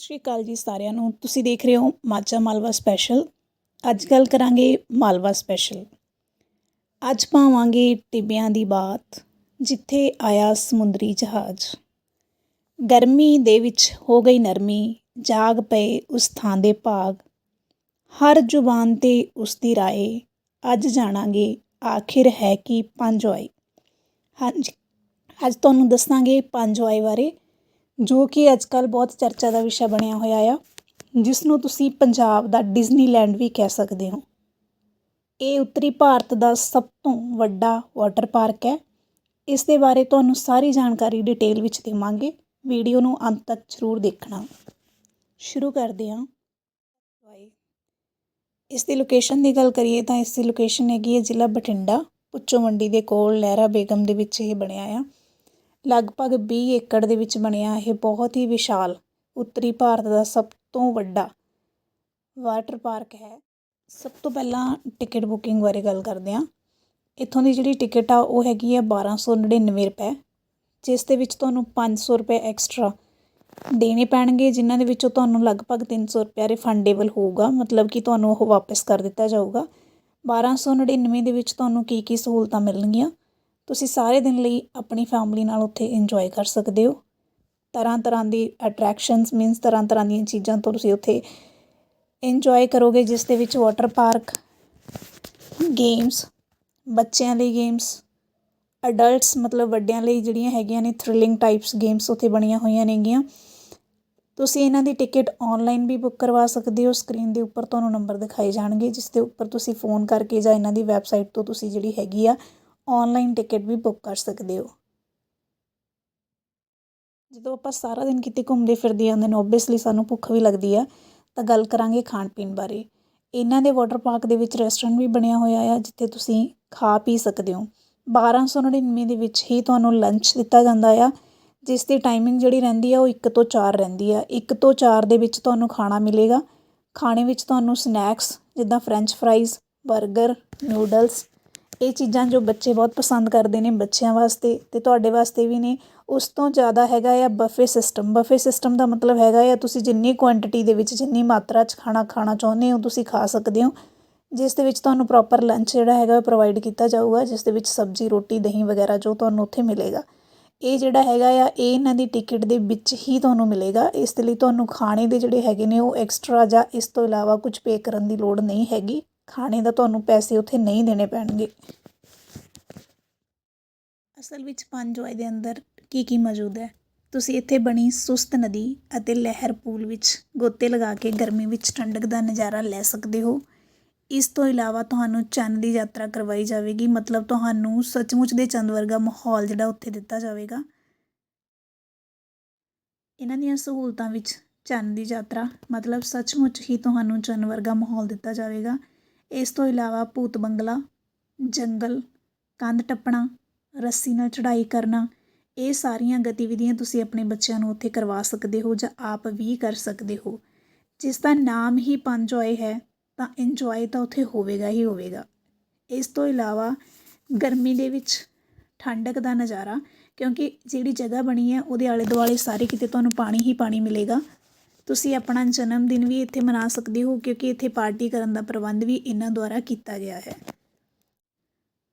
ਸਤਿ ਸ਼੍ਰੀ ਅਕਾਲ ਜੀ ਸਾਰਿਆਂ ਨੂੰ। ਤੁਸੀਂ ਦੇਖ ਰਹੇ ਹੋ ਮਾਝਾ ਮਾਲਵਾ ਸਪੈਸ਼ਲ ਅੱਜ ਗੱਲ ਕਰਾਂਗੇ ਮਾਲਵਾ ਸਪੈਸ਼ਲ ਅੱਜ ਪਾਵਾਂਗੇ ਟਿੱਬਿਆਂ ਦੀ ਬਾਤ, ਜਿੱਥੇ ਆਇਆ ਸਮੁੰਦਰੀ ਜਹਾਜ਼। ਗਰਮੀ ਦੇ ਵਿੱਚ ਹੋ ਗਈ ਨਰਮੀ, ਜਾਗ ਪਏ ਉਸ ਥਾਂ ਦੇ ਭਾਗ। ਹਰ ਜ਼ੁਬਾਨ ਤੇ ਉਸ ਦੀ ਰਾਏ। ਅੱਜ ਜਾਣਾਂਗੇ ਆਖਿਰ ਹੈ ਕਿ ਪੰਜ ਵਾਈ ਹਾਂਜੀ, ਅੱਜ ਤੁਹਾਨੂੰ ਦੱਸਾਂਗੇ ਪੰਜ ਪੰਜੋਏ ਬਾਰੇ। ਜੋ ਕਿ ਅੱਜ ਕੱਲ੍ਹ ਬਹੁਤ ਚਰਚਾ ਦਾ ਵਿਸ਼ਾ ਬਣਿਆ ਹੋਇਆ ਆ ਜਿਸ ਨੂੰ ਤੁਸੀਂ ਪੰਜਾਬ ਦਾ ਡਿਜ਼ਨੀਲੈਂਡ ਵੀ ਕਹਿ ਸਕਦੇ ਹੋ। ਇਹ ਉੱਤਰੀ ਭਾਰਤ ਦਾ ਸਭ ਤੋਂ ਵੱਡਾ ਵਾਟਰ ਪਾਰਕ ਹੈ। ਇਸ ਦੇ ਬਾਰੇ ਤੁਹਾਨੂੰ ਸਾਰੀ ਜਾਣਕਾਰੀ ਡਿਟੇਲ ਵਿੱਚ ਦੇਵਾਂਗੇ। ਵੀਡੀਓ ਨੂੰ ਅੰਤ ਤੱਕ ਜ਼ਰੂਰ ਦੇਖਣਾ। ਸ਼ੁਰੂ ਕਰਦੇ ਹਾਂ। ਇਸ ਦੀ ਲੋਕੇਸ਼ਨ ਦੀ ਗੱਲ ਕਰੀਏ ਤਾਂ ਇਸ ਦੀ ਲੋਕੇਸ਼ਨ ਹੈਗੀ ਹੈ ਜ਼ਿਲ੍ਹਾ ਬਠਿੰਡਾ ਪੁੱਚੋ ਮੰਡੀ ਦੇ ਕੋਲ ਲਹਿਰਾ ਬੇਗਮ ਦੇ ਵਿੱਚ ਇਹ ਬਣਿਆ ਆ। ਲਗਭਗ ਵੀਹ ਏਕੜ ਦੇ ਵਿੱਚ ਬਣਿਆ ਇਹ ਬਹੁਤ ਹੀ ਵਿਸ਼ਾਲ ਉੱਤਰੀ ਭਾਰਤ ਦਾ ਸਭ ਤੋਂ ਵੱਡਾ ਵਾਟਰ ਪਾਰਕ ਹੈ। ਸਭ ਤੋਂ ਪਹਿਲਾਂ ਟਿਕਟ ਬੁਕਿੰਗ ਬਾਰੇ ਗੱਲ ਕਰਦੇ ਹਾਂ। ਇੱਥੋਂ ਦੀ ਜਿਹੜੀ ਟਿਕਟ ਆ, ਉਹ ਹੈਗੀ ਹੈ 1299 ਰੁਪਏ, ਜਿਸ ਦੇ ਵਿੱਚ ਤੁਹਾਨੂੰ 500 ਰੁਪਏ ਐਕਸਟਰਾ ਦੇਣੇ ਪੈਣਗੇ, ਜਿਨ੍ਹਾਂ ਦੇ ਵਿੱਚੋਂ ਤੁਹਾਨੂੰ ਲਗਭਗ 300 ਰੁਪਏ ਰਿਫੰਡੇਬਲ ਹੋਊਗਾ, ਮਤਲਬ ਕਿ ਤੁਹਾਨੂੰ ਉਹ ਵਾਪਸ ਕਰ ਦਿੱਤਾ ਜਾਊਗਾ। 1299 ਦੇ ਵਿੱਚ ਤੁਹਾਨੂੰ ਕੀ ਕੀ ਸਹੂਲਤਾਂ ਮਿਲਣਗੀਆਂ? ਤੁਸੀਂ ਸਾਰੇ ਦਿਨ ਲਈ ਆਪਣੀ ਫੈਮਿਲੀ ਨਾਲ ਉੱਥੇ ਇੰਜੋਏ ਕਰ ਸਕਦੇ ਹੋ। ਤਰ੍ਹਾਂ ਤਰ੍ਹਾਂ ਦੀ ਅਟਰੈਕਸ਼ਨਸ ਮੀਨਸ ਤਰ੍ਹਾਂ ਤਰ੍ਹਾਂ ਦੀਆਂ ਚੀਜ਼ਾਂ ਤੋਂ ਤੁਸੀਂ ਉੱਥੇ ਇੰਜੋਏ ਕਰੋਗੇ, ਜਿਸ ਦੇ ਵਿੱਚ ਵਾਟਰ ਪਾਰਕ ਗੇਮਸ ਬੱਚਿਆਂ ਲਈ ਗੇਮਸ ਅਡਲਟਸ ਮਤਲਬ ਵੱਡਿਆਂ ਲਈ ਜਿਹੜੀਆਂ ਹੈਗੀਆਂ ਨੇ ਥ੍ਰਿਲਿੰਗ ਟਾਈਪਸ ਗੇਮਸ ਉੱਥੇ ਬਣੀਆਂ ਹੋਈਆਂ ਨੇਗੀਆਂ। ਤੁਸੀਂ ਇਹਨਾਂ ਦੀ ਟਿਕਟ ਆਨਲਾਈਨ ਵੀ ਬੁੱਕ ਕਰਵਾ ਸਕਦੇ ਹੋ। ਸਕਰੀਨ ਦੇ ਉੱਪਰ ਤੁਹਾਨੂੰ ਨੰਬਰ ਦਿਖਾਏ ਜਾਣਗੇ, ਜਿਸ ਦੇ ਉੱਪਰ ਤੁਸੀਂ ਫੋਨ ਕਰਕੇ ਜਾਂ ਇਹਨਾਂ ਦੀ ਵੈਬਸਾਈਟ ਤੋਂ ਤੁਸੀਂ ਜਿਹੜੀ ਹੈਗੀ ਆ ਔਨਲਾਈਨ ਟਿਕਟ ਵੀ ਬੁੱਕ ਕਰ ਸਕਦੇ ਹੋ। ਜਦੋਂ ਆਪਾਂ ਸਾਰਾ ਦਿਨ ਕਿਤੇ ਘੁੰਮਦੇ ਫਿਰਦੇ ਆਉਂਦੇ ਨੇ ਓਬਵੀਅਸਲੀ ਸਾਨੂੰ ਭੁੱਖ ਵੀ ਲੱਗਦੀ ਆ। ਤਾਂ ਗੱਲ ਕਰਾਂਗੇ ਖਾਣ ਪੀਣ ਬਾਰੇ। ਇਹਨਾਂ ਦੇ ਵਾਟਰ ਪਾਰਕ ਦੇ ਵਿੱਚ ਰੈਸਟੋਰੈਂਟ ਵੀ ਬਣਿਆ ਹੋਇਆ ਆ, ਜਿੱਥੇ ਤੁਸੀਂ ਖਾ ਪੀ ਸਕਦੇ ਹੋ। 1299 ਦੇ ਵਿੱਚ ਹੀ ਤੁਹਾਨੂੰ ਲੰਚ ਦਿੱਤਾ ਜਾਂਦਾ ਆ, ਜਿਸ ਦੀ ਟਾਈਮਿੰਗ ਜਿਹੜੀ ਰਹਿੰਦੀ ਆ, ਉਹ 1 ਤੋਂ 4 ਰਹਿੰਦੀ ਆ। 1 ਤੋਂ 4 ਦੇ ਵਿੱਚ ਤੁਹਾਨੂੰ ਖਾਣਾ ਮਿਲੇਗਾ। ਖਾਣੇ ਵਿੱਚ ਤੁਹਾਨੂੰ ਸਨੈਕਸ ਜਿੱਦਾਂ ਫਰੈਂਚ ਫਰਾਈਜ਼ 버ਗਰ ਨੂਡਲਸ ਇਹ ਚੀਜ਼ਾਂ ਜੋ ਬੱਚੇ ਬਹੁਤ ਪਸੰਦ ਕਰਦੇ ਨੇ ਬੱਚਿਆਂ ਵਾਸਤੇ ਅਤੇ ਤੁਹਾਡੇ ਵਾਸਤੇ ਵੀ ਨੇ, ਉਸ ਤੋਂ ਜ਼ਿਆਦਾ ਹੈਗਾ ਆ ਬਫੇ ਸਿਸਟਮ ਬਫੇ ਸਿਸਟਮ ਦਾ ਮਤਲਬ ਹੈਗਾ ਆ, ਤੁਸੀਂ ਜਿੰਨੀ ਕੁਆਂਟੀਟੀ ਦੇ ਵਿੱਚ ਜਿੰਨੀ ਮਾਤਰਾ 'ਚ ਖਾਣਾ ਖਾਣਾ ਚਾਹੁੰਦੇ ਹੋ, ਤੁਸੀਂ ਖਾ ਸਕਦੇ ਹੋ। ਜਿਸ ਦੇ ਵਿੱਚ ਤੁਹਾਨੂੰ ਪ੍ਰੋਪਰ ਲੰਚ ਜਿਹੜਾ ਹੈਗਾ ਪ੍ਰੋਵਾਈਡ ਕੀਤਾ ਜਾਊਗਾ, ਜਿਸ ਦੇ ਵਿੱਚ ਸਬਜ਼ੀ, ਰੋਟੀ, ਦਹੀਂ ਵਗੈਰਾ ਜੋ ਤੁਹਾਨੂੰ ਉੱਥੇ ਮਿਲੇਗਾ। ਇਹ ਜਿਹੜਾ ਹੈਗਾ ਆ, ਇਹ ਇਹਨਾਂ ਦੀ ਟਿਕਟ ਦੇ ਵਿੱਚ ਹੀ ਤੁਹਾਨੂੰ ਮਿਲੇਗਾ। ਇਸ ਦੇ ਲਈ ਤੁਹਾਨੂੰ ਖਾਣੇ ਦੇ ਜਿਹੜੇ ਹੈਗੇ ਨੇ ਉਹ ਐਕਸਟਰਾ ਜਾਂ ਇਸ ਤੋਂ ਇਲਾਵਾ ਕੁਝ ਪੇ ਕਰਨ ਦੀ ਲੋੜ ਨਹੀਂ ਹੈਗੀ। ਖਾਣੇ ਦਾ ਤੁਹਾਨੂੰ ਪੈਸੇ ਉੱਥੇ ਨਹੀਂ ਦੇਣੇ ਪੈਣਗੇ। ਅਸਲ ਵਿੱਚ ਪੰਜੋਏ ਦੇ ਅੰਦਰ ਕੀ ਕੀ ਮੌਜੂਦ ਹੈ? ਤੁਸੀਂ ਇੱਥੇ ਬਣੀ ਸੁਸਤ ਨਦੀ ਅਤੇ ਲਹਿਰ ਪੂਲ ਵਿੱਚ ਗੋਤੇ ਲਗਾ ਕੇ ਗਰਮੀ ਵਿੱਚ ਠੰਡਕ ਦਾ ਨਜ਼ਾਰਾ ਲੈ ਸਕਦੇ ਹੋ। ਇਸ ਤੋਂ ਇਲਾਵਾ ਤੁਹਾਨੂੰ ਚੰਨ ਦੀ ਯਾਤਰਾ ਕਰਵਾਈ ਜਾਵੇਗੀ। ਮਤਲਬ ਤੁਹਾਨੂੰ ਸੱਚਮੁੱਚ ਦੇ ਚੰਦ ਵਰਗਾ ਮਾਹੌਲ ਜਿਹੜਾ ਉੱਥੇ ਦਿੱਤਾ ਜਾਵੇਗਾ। ਇਹਨਾਂ ਦੀਆਂ ਸਹੂਲਤਾਂ ਵਿੱਚ ਚੰਨ ਦੀ ਯਾਤਰਾ ਮਤਲਬ ਸੱਚਮੁੱਚ ਹੀ ਤੁਹਾਨੂੰ ਚੰਨ ਵਰਗਾ ਮਾਹੌਲ ਦਿੱਤਾ ਜਾਵੇਗਾ। ਇਸ ਤੋਂ ਇਲਾਵਾ ਭੂਤ ਬੰਗਲਾ, ਜੰਗਲ, ਕੰਧ ਟੱਪਣਾ, ਰੱਸੀ ਨਾਲ ਚੜ੍ਹਾਈ ਕਰਨਾ, ਇਹ ਸਾਰੀਆਂ ਗਤੀਵਿਧੀਆਂ ਤੁਸੀਂ ਆਪਣੇ ਬੱਚਿਆਂ ਨੂੰ ਉੱਥੇ ਕਰਵਾ ਸਕਦੇ ਹੋ ਜਾਂ ਆਪ ਵੀ ਕਰ ਸਕਦੇ ਹੋ। ਜਿਸ ਦਾ ਨਾਮ ਹੀ ਪੰਜੋਏ ਹੈ, ਤਾਂ ਇੰਜੋਏ ਤਾਂ ਉੱਥੇ ਹੋਵੇਗਾ ਹੀ ਹੋਵੇਗਾ। ਇਸ ਤੋਂ ਇਲਾਵਾ ਗਰਮੀ ਦੇ ਵਿੱਚ ਠੰਡਕ ਦਾ ਨਜ਼ਾਰਾ, ਕਿਉਂਕਿ ਜਿਹੜੀ ਜਗ੍ਹਾ ਬਣੀ ਹੈ, ਉਹਦੇ ਆਲੇ ਦੁਆਲੇ ਸਾਰੇ ਕਿਤੇ ਤੁਹਾਨੂੰ ਪਾਣੀ ਹੀ ਪਾਣੀ ਮਿਲੇਗਾ। ਤੁਸੀਂ ਆਪਣਾ ਜਨਮ ਦਿਨ ਵੀ ਇੱਥੇ ਮਨਾ ਸਕਦੇ ਹੋ, ਕਿਉਂਕਿ ਇੱਥੇ ਪਾਰਟੀ ਕਰਨ ਦਾ ਪ੍ਰਬੰਧ ਵੀ ਇਹਨਾਂ ਦੁਆਰਾ ਕੀਤਾ ਗਿਆ ਹੈ।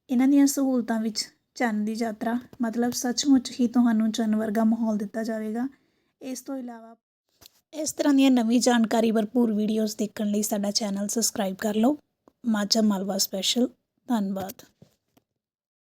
ਇਹਨਾਂ ਦੀਆਂ ਸਹੂਲਤਾਂ ਵਿੱਚ ਚੰਨ ਦੀ ਯਾਤਰਾ, ਮਤਲਬ ਸੱਚਮੁੱਚ ਹੀ ਤੁਹਾਨੂੰ ਚੰਨ ਵਰਗਾ ਮਾਹੌਲ ਦਿੱਤਾ ਜਾਵੇਗਾ। ਇਸ ਤੋਂ ਇਲਾਵਾ ਇਸ ਤਰ੍ਹਾਂ ਦੀਆਂ ਨਵੀਂ ਜਾਣਕਾਰੀ ਭਰਪੂਰ ਵੀਡੀਓਜ਼ ਦੇਖਣ ਲਈ ਸਾਡਾ ਚੈਨਲ ਸਬਸਕ੍ਰਾਈਬ ਕਰ ਲਓ। ਮਾਝਾ ਮਾਲਵਾ ਸਪੈਸ਼ਲ। ਧੰਨਵਾਦ।